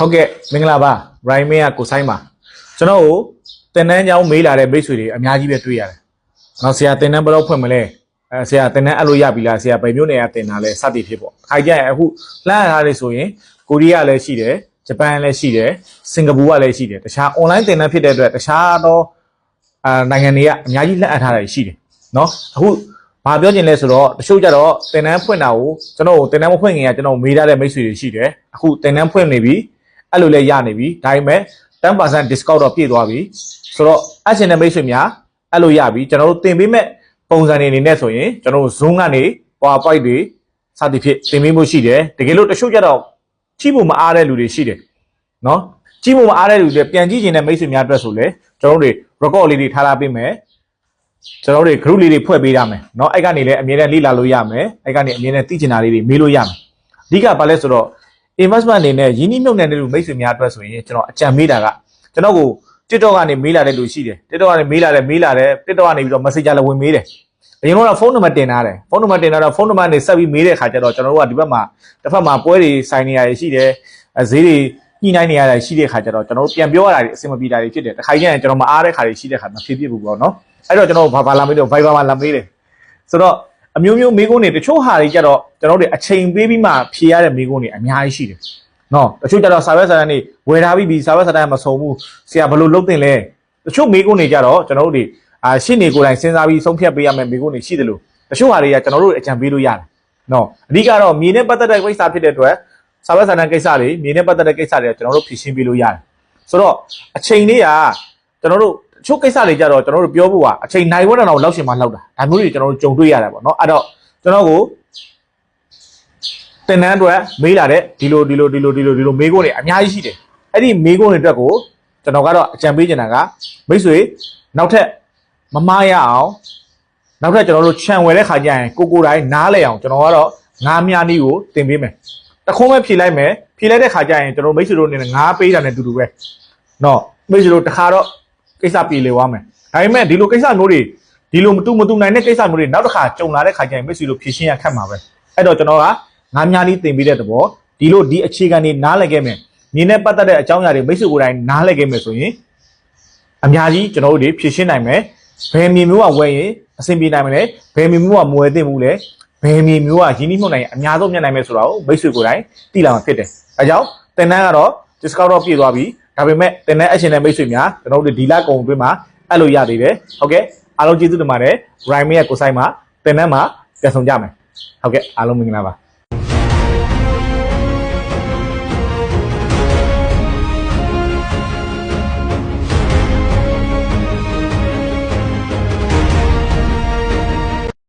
ဟုတ်ကဲ့မင်္ဂလာပါရိုင်းမင်းကကိုဆိုင်ပါကျွန်တော်ကိုတင်တန်းကြောင်းမေးလာတဲ့မိတ်ဆွေတွေအများကြီးပဲတွေ့ရတယ်။နောက်ဆရာတင်တန်းဘယ်တော့ဖွင့်မလဲ။အဲဆရာတင်တန်းအဲ့လိုရပြီလားဆရာဘယ်မျိုးနေရတင်တာလဲစသည်ဖြစ်ပေါ့။ခိုင်ကြရင်အခုလှမ်းရထားလေဆိုရင်ကိုရီးယားလည်းရှိတယ်ဂျပန်လည်းရှိတယ်စင်ကာပူကလည်းရှိတယ်တခြား online တင်တန်းဖြစ်တဲ့အတွက်တခြားသောအာနိုင်ငံတွေကအများကြီးလှမ်းအပ်ထားတာရှိတယ်နော်အခုဘာပြောချင်လဲဆိုတော့တချို့ကြတော့တင်တန်းဖွင့်တာကိုကျွန်တော်ကိုတင်တန်းမဖွင့်ခင်ကကျွန်တော်မေးထားတဲ့မိတ်ဆွေတွေရှိတယ်အခုတင်တန်းဖွင့်နေပြီ အဲ့လိုလဲရနေပြီဒါပေမဲ့10% discount တော့ပြည့်သွားပြီဆိုတော့အချင်းတဲ့မိတ်ဆွေများအဲ့လိုရပြီကျွန်တော်တို့တင်ပေးမဲ့ပုံစံတွေအနေနဲ့ဆိုရင်ကျွန်တော်တို့ Zoom ကနေ PowerPoint တွေစသည်ဖြင့်တင်ပေးမှုရှိတယ်တကယ်လို့တချို့ကြတော့ကြည့်ဖို့မအားတဲ့လူတွေရှိတယ်နော်ကြည့်ဖို့မအားတဲ့လူတွေပြန်ကြည့်ခြင်းတဲ့မိတ်ဆွေများအတွက်ဆိုလေကျွန်တော်တို့တွေ record လေးတွေထားလာပေးမယ်ကျွန်တော်တို့တွေ group လေးတွေဖွဲ့ပေးရမယ်เนาะအဲ့ကနေလည်းအမြဲတမ်းလေ့လာလို့ရမယ်အဲ့ကနေအမြဲတမ်းသိချင်တာလေးတွေမေးလို့ရမယ်အဓိကဘာလဲဆိုတော့ investment အနေနဲ့ရင်းနှီးမြှုပ်နှံတဲ့လူမိတ်ဆွေများအတွက်ဆိုရင်ကျွန်တော်အကြံမေးတာကကျွန်တော်ကို TikTok ကနေမေးလာတဲ့လူရှိတယ် TikTok ကနေမေးလာတယ်မေးလာတယ် TikTok ကနေပြီးတော့ Messenger လည်းဝင်မေးတယ်အရင်ကတော့ဖုန်းနံပါတ်တင်ထားတယ်ဖုန်းနံပါတ်တင်ထားတော့ဖုန်းနံပါတ်နဲ့ဆက်ပြီးမေးတဲ့ခါကျတော့ကျွန်တော်တို့ကဒီဘက်မှာတစ်ဖက်မှာပွဲတွေဆိုင်နေရရှိတယ်အဲဈေးတွေညှိနှိုင်းနေရတာရှိတဲ့ခါကျတော့ကျွန်တော်တို့ပြန်ပြောရတာတွေအဆင်မပြေတာတွေဖြစ်တယ်တစ်ခါကျရင်ကျွန်တော်မအားတဲ့ခါတွေရှိတဲ့ခါမဖြစ်ဖြစ်ဘူးပေါ့နော်အဲ့တော့ကျွန်တော်ဘာဘာလာမေးတော့ Viber မှာလာမေးတယ်ဆိုတော့ အမျိုးမျိုးမေးခွန်းတွေတချို့ဟာတွေကြတော့ကျွန်တော်တို့အချိန်ပေးပြီးမှဖြေရတဲ့မေးခွန်းတွေအများကြီးရှိတယ်နော်တချို့ကြတော့စာရွက်စာတမ်းတွေဝယ်ထားပြီးပြီစာရွက်စာတမ်းမစုံဘူးဆရာဘယ်လိုလုပ်တင်လဲတချို့မေးခွန်းတွေကြတော့ကျွန်တော်တို့တွေအာရှင်းနေကိုယ်တိုင်စဉ်းစားပြီးဆုံးဖြတ်ပေးရမယ်မေးခွန်းတွေရှိတယ်လို့တချို့ဟာတွေကကျွန်တော်တို့အကြံပေးလို့ရတယ်နော်အဓိကတော့မြေနဲ့ပတ်သက်တဲ့ကိစ္စဖြစ်တဲ့အတွက်စာရွက်စာတမ်းကိစ္စတွေမြေနဲ့ပတ်သက်တဲ့ကိစ္စတွေကကျွန်တော်တို့ဖြေရှင်းပေးလို့ရတယ်ဆိုတော့အချိန်လေးကကျွန်တော်တို့တ ချို့ကိစ္စတွေကြတော့ကျွန်တော်တို့ပြောဖို့ကအချိန်နိုင်ဝက်တော့လောက်ရှင်မှလောက်တာဒါမျိုးတွေကျွန်တော်တို့ကြုံတွေ့ရတယ်ပေါ့နော်အဲ့တော့ကျွန်တော်ကိုတင်နန်းအတွက်မေးလာတဲ့ဒီလိုဒီလိုဒီလိုဒီလိုဒီလိုမေးခွန်းတွေအများကြီးရှိတယ်အဲ့ဒီမေးခွန်းတွေအတွက်ကိုကျွန်တော်ကတော့အကြံပေးချင်တာကမိတ်ဆွေနောက်ထပ်မမားရအောင်နောက်ထပ်ကျွန်တော်တို့ခြံဝယ်တဲ့ခါကျရင်ကိုကိုတိုင်းနားလဲအောင်ကျွန်တော်ကတော့ငားမြားနည်းကိုတင်ပေးမယ်တခုံးပဲဖြေလိုက်မယ်ဖြေလိုက်တဲ့ခါကျရင်ကျွန်တော်မိတ်ဆွေတို့အနေနဲ့ငားပေးတာနဲ့အတူတူပဲနော်မိတ်ဆွေတို့တခါတော့ ကိစ္စပြေလေသွားမယ်ဒါပေမဲ့ဒီလိုကိစ္စမျိုးတွေဒီလိုမတူမတူနိုင်တဲ့ကိစ္စမျိုးတွေနောက်တစ်ခါကြုံလာတဲ့ခါကျရင်မိတ်ဆွေတို့ဖြေရှင်းရခက်မှာပဲအဲ့တော့ကျွန်တော်ကငားမြားနည်းတင်ပေးတဲ့သဘောဒီလိုဒီအခြေခံတွေနားလည်ခဲ့မယ်မြင်နဲ့ပတ်သက်တဲ့အကြောင်းအရာတွေမိတ်ဆွေကိုယ်တိုင်နားလည်ခဲ့မယ်ဆိုရင်အများကြီးကျွန်တော်တို့တွေဖြေရှင်းနိုင်မယ်ဘယ်မြေမျိုးကဝယ်ရင်အဆင်ပြေနိုင်မလဲဘယ်မြေမျိုးကမဝယ်သင့်ဘူးလဲဘယ်မြေမျိုးကရင်းနှီးမှုနိုင်အများဆုံးမြတ်နိုင်မယ်ဆိုတာကိုမိတ်ဆွေကိုယ်တိုင်သိလာမှာဖြစ်တယ်အဲကြောင့်တင်တန်းကတော့ discount တော့ပြည့်သွားပြီ ဒါပေမဲ့တင်တဲ့အရှင်နဲ့မိတ်ဆွေများကျွန်တော်တို့ဒီလကုန်အတွင်းမှာအပ်လို့ရသေးတယ်ဟုတ်ကဲ့အားလုံးကျေးဇူးတင်ပါတယ် Rhyme ရဲ့ကိုဆိုင်မှာတင်တဲ့မှာပြန်ဆောင်ကြမယ်ဟုတ်ကဲ့အားလုံးမင်္ဂလာပါ